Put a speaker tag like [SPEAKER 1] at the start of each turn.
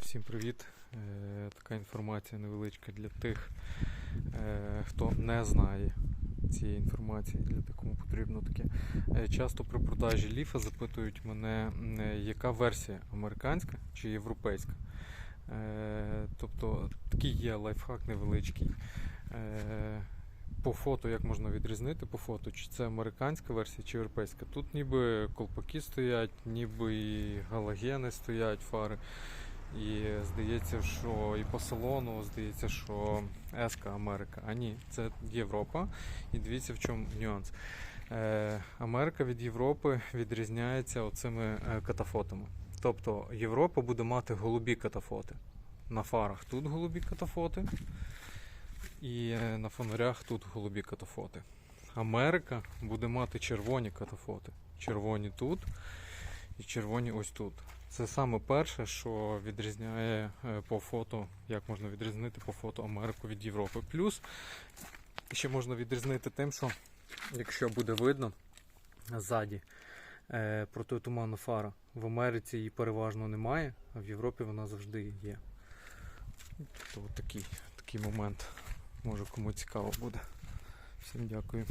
[SPEAKER 1] Всім привіт! Е, Така інформація невеличка для тих, е, хто не знає цієї інформації, для тих, кому потрібно таке. Е, Часто при продажі ліфа запитують мене, яка версія американська чи європейська. Тобто такий є лайфхак невеличкий. По фото як можна відрізнити по фото, чи це американська версія, чи європейська. Тут ніби колпаки стоять, ніби і галогени стоять, фари. І здається, що і по салону здається, що Еска Америка. А ні, це Європа. І дивіться, в чому нюанс. Е, Америка від Європи відрізняється оцими е, катафотами. Тобто Європа буде мати голубі катафоти. На фарах тут голубі катафоти, і е, на фонарях тут голубі катафоти. Америка буде мати червоні катафоти. Червоні тут і червоні ось тут. Це саме перше, що відрізняє е, по фото, як можна відрізнити по фото Америку від Європи. Плюс ще можна відрізнити тим, що якщо буде видно ззаді е, протитуманна фара, в Америці її переважно немає, а в Європі вона завжди є. То такий, такий момент. Може кому цікаво буде. Всім дякую.